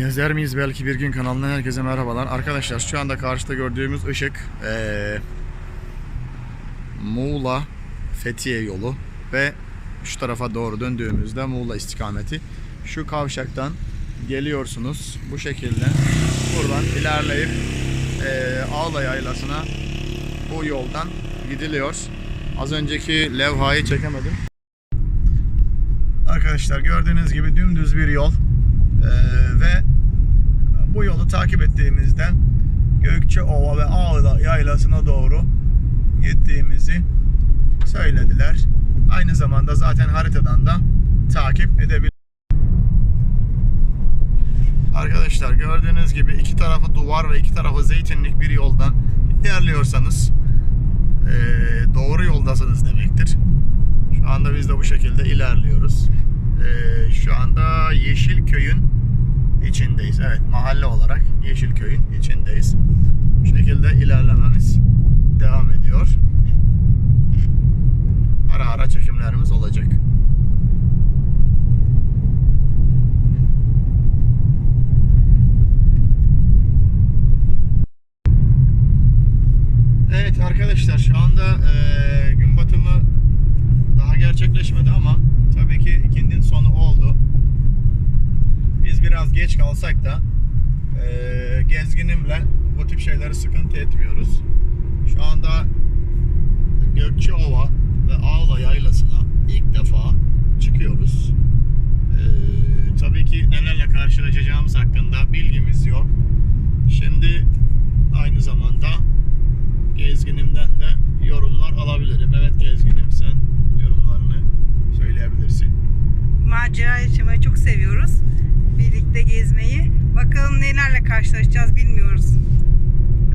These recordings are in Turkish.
Gezer miyiz belki bir gün kanalından herkese merhabalar. Arkadaşlar şu anda karşıda gördüğümüz ışık eee, Muğla Fethiye yolu ve şu tarafa doğru döndüğümüzde Muğla istikameti. Şu kavşaktan geliyorsunuz bu şekilde. Buradan ilerleyip eee Ağla Yaylası'na bu yoldan gidiliyor. Az önceki levhayı çekemedim. Arkadaşlar gördüğünüz gibi dümdüz bir yol. Ee, ve bu yolu takip ettiğimizde Gökçeova ve Ağla yaylasına doğru gittiğimizi söylediler. Aynı zamanda zaten haritadan da takip edebilir. Arkadaşlar gördüğünüz gibi iki tarafı duvar ve iki tarafı zeytinlik bir yoldan ilerliyorsanız ee, doğru yoldasınız demektir. Şu anda biz de bu şekilde ilerliyoruz. Ee, şu anda Yeşilköy'ün içindeyiz. Evet mahalle olarak Yeşilköy'ün içindeyiz. Bu şekilde ilerlememiz devam ediyor. Ara ara çekimlerimiz olacak. Evet arkadaşlar şu anda eee, gün batımı daha gerçekleşmedi ama tabii ki ikindinin sonu oldu. Biz biraz geç kalsak da eee, gezginimle bu tip şeyleri sıkıntı etmiyoruz. Şu anda Gökçeova ve Ağla Yaylası'na ilk defa çıkıyoruz. Eee, tabii ki nelerle karşılaşacağımız hakkında bilgimiz yok. Şimdi aynı zamanda nelerle karşılaşacağız bilmiyoruz.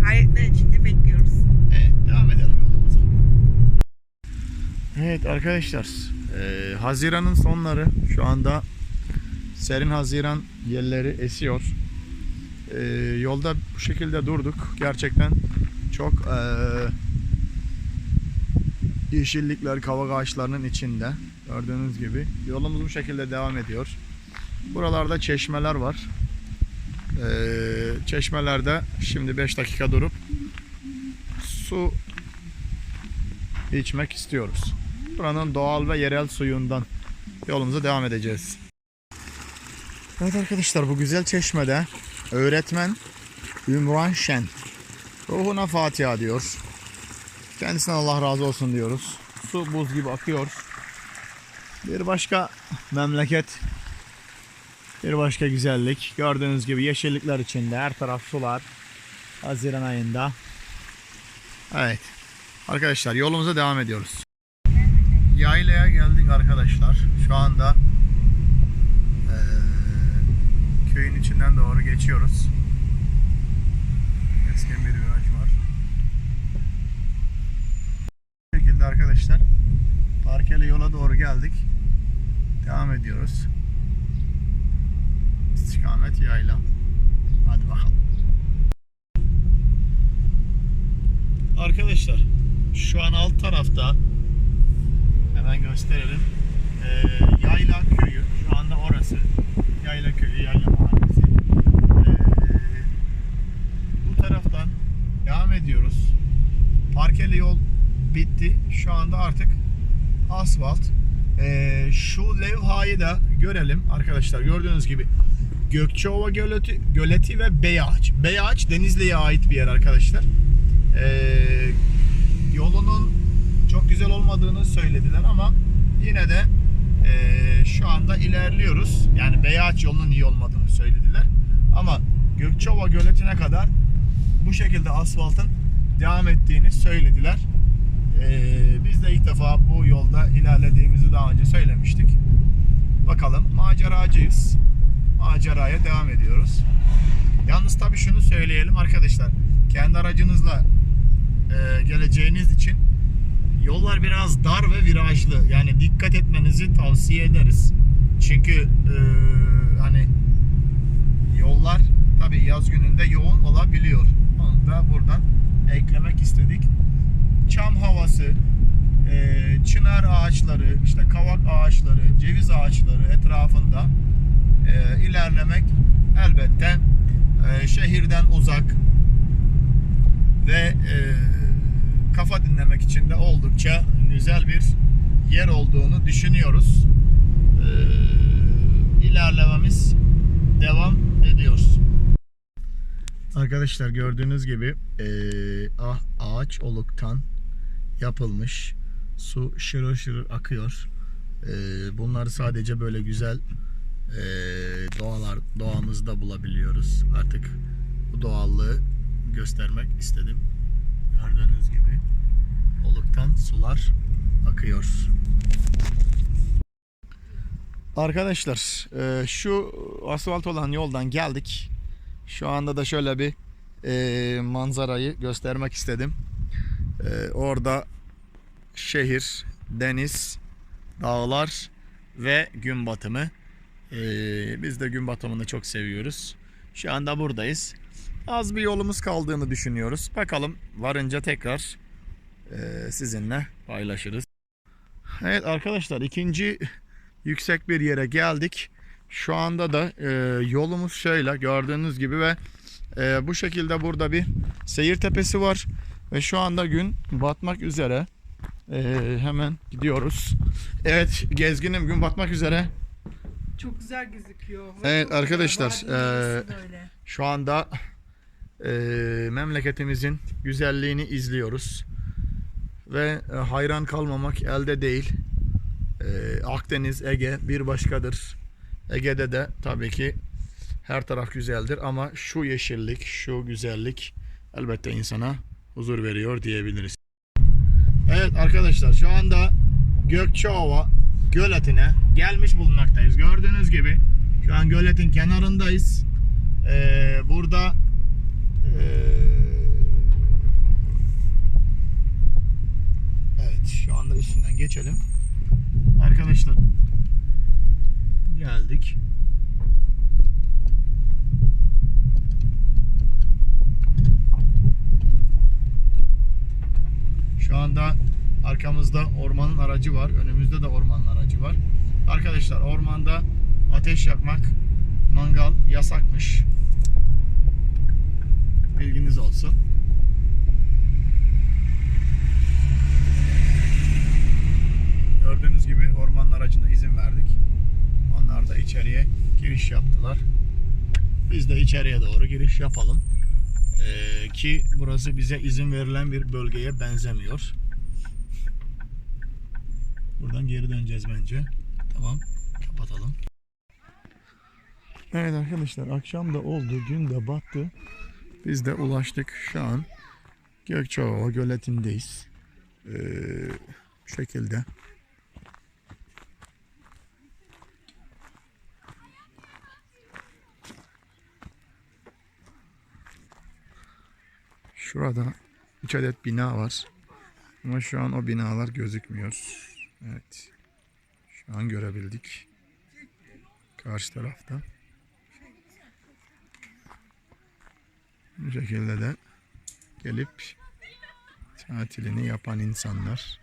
Hayretler içinde bekliyoruz. Evet devam edelim yolumuza. Evet arkadaşlar eee, Haziran'ın sonları şu anda serin Haziran yerleri esiyor. Eee, yolda bu şekilde durduk. Gerçekten çok eee, yeşillikler, kavak ağaçlarının içinde. Gördüğünüz gibi. Yolumuz bu şekilde devam ediyor. Buralarda çeşmeler var. Eee, çeşmelerde şimdi 5 dakika durup su içmek istiyoruz. Buranın doğal ve yerel suyundan yolumuza devam edeceğiz. Evet arkadaşlar bu güzel çeşmede öğretmen Ümran Şen ruhuna Fatiha diyor. Kendisine Allah razı olsun diyoruz. Su buz gibi akıyor. Bir başka memleket bir başka güzellik. Gördüğünüz gibi yeşillikler içinde her taraf sular. Haziran ayında. Evet. Arkadaşlar yolumuza devam ediyoruz. Yaylaya geldik arkadaşlar. Şu anda eee, köyün içinden doğru geçiyoruz. Keskin bir viraj var. Bu şekilde arkadaşlar parkeli yola doğru geldik. Devam ediyoruz. İstikamet yayla. Hadi bakalım. Arkadaşlar şu an alt tarafta hemen gösterelim. Ee, Yayla köyü şu anda orası. Yayla köyü, Yayla mahallesi. Ee, bu taraftan devam ediyoruz. Parkeli yol bitti. Şu anda artık asfalt. Ee, şu levhayı da görelim arkadaşlar. Gördüğünüz gibi Gökçeova Göleti, Göleti ve Beyağaç. Beyağaç Denizli'ye ait bir yer arkadaşlar. Ee, yolunun çok güzel olmadığını söylediler ama yine de ee, şu anda ilerliyoruz. Yani Beyağaç yolunun iyi olmadığını söylediler. Ama Gökçeova Göleti'ne kadar bu şekilde asfaltın devam ettiğini söylediler. Ee, biz de ilk defa bu yolda ilerlediğimizi daha önce söylemiştik. Bakalım maceracıyız. Maceraya devam ediyoruz. Yalnız tabii şunu söyleyelim arkadaşlar. Kendi aracınızla e, geleceğiniz için yollar biraz dar ve virajlı. Yani dikkat etmenizi tavsiye ederiz. Çünkü e, hani yollar tabii yaz gününde yoğun olabiliyor. Onu da buradan eklemek istedik. Çam havası, e, çınar ağaçları, işte kavak ağaçları, ceviz ağaçları etrafında e, ilerlemek elbette. Ee, şehirden uzak ve e, kafa dinlemek için de oldukça güzel bir yer olduğunu düşünüyoruz. Ee, ilerlememiz devam ediyor. Arkadaşlar gördüğünüz gibi e, ah, ağaç oluktan yapılmış su şırıl şırıl akıyor. E, bunları sadece böyle güzel e, doğalar doğamızda bulabiliyoruz. Artık bu doğallığı göstermek istedim. Gördüğünüz gibi oluktan sular akıyor. Arkadaşlar e, şu asfalt olan yoldan geldik. Şu anda da şöyle bir e, manzarayı göstermek istedim. E, orada şehir, deniz, dağlar ve gün batımı. E, biz de gün batımını çok seviyoruz. Şu anda buradayız. Az bir yolumuz kaldığını düşünüyoruz. Bakalım varınca tekrar e, sizinle paylaşırız. Evet arkadaşlar ikinci yüksek bir yere geldik. Şu anda da e, yolumuz şöyle gördüğünüz gibi ve e, bu şekilde burada bir seyir tepesi var ve şu anda gün batmak üzere. E, hemen gidiyoruz. Evet gezginim gün batmak üzere. Çok güzel gözüküyor. Evet Çok arkadaşlar, güzel. Vadinin eee, böyle. Şu anda e, memleketimizin güzelliğini izliyoruz. Ve e, hayran kalmamak elde değil. E, Akdeniz, Ege bir başkadır. Ege'de de tabii ki her taraf güzeldir ama şu yeşillik, şu güzellik elbette insana huzur veriyor diyebiliriz. Evet arkadaşlar şu anda Gökçeova göletine gelmiş bulunmaktayız. Gördüğünüz gibi şu an göletin kenarındayız. Ee, burada ee, evet şu anda üstünden geçelim. Arkadaşlar geldik. Anda arkamızda ormanın aracı var. Önümüzde de ormanın aracı var. Arkadaşlar ormanda ateş yakmak, mangal yasakmış. Bilginiz olsun. Gördüğünüz gibi ormanın aracına izin verdik. Onlar da içeriye giriş yaptılar. Biz de içeriye doğru giriş yapalım. Ee, ki burası bize izin verilen bir bölgeye benzemiyor. Buradan geri döneceğiz bence. Tamam. Kapatalım. Evet arkadaşlar akşam da oldu. Gün de battı. Biz de ulaştık şu an. Gökçeova göletindeyiz. Ee, bu şekilde. Şurada 3 adet bina var. Ama şu an o binalar gözükmüyor. Evet. Şu an görebildik. Karşı tarafta. Bu şekilde de gelip tatilini yapan insanlar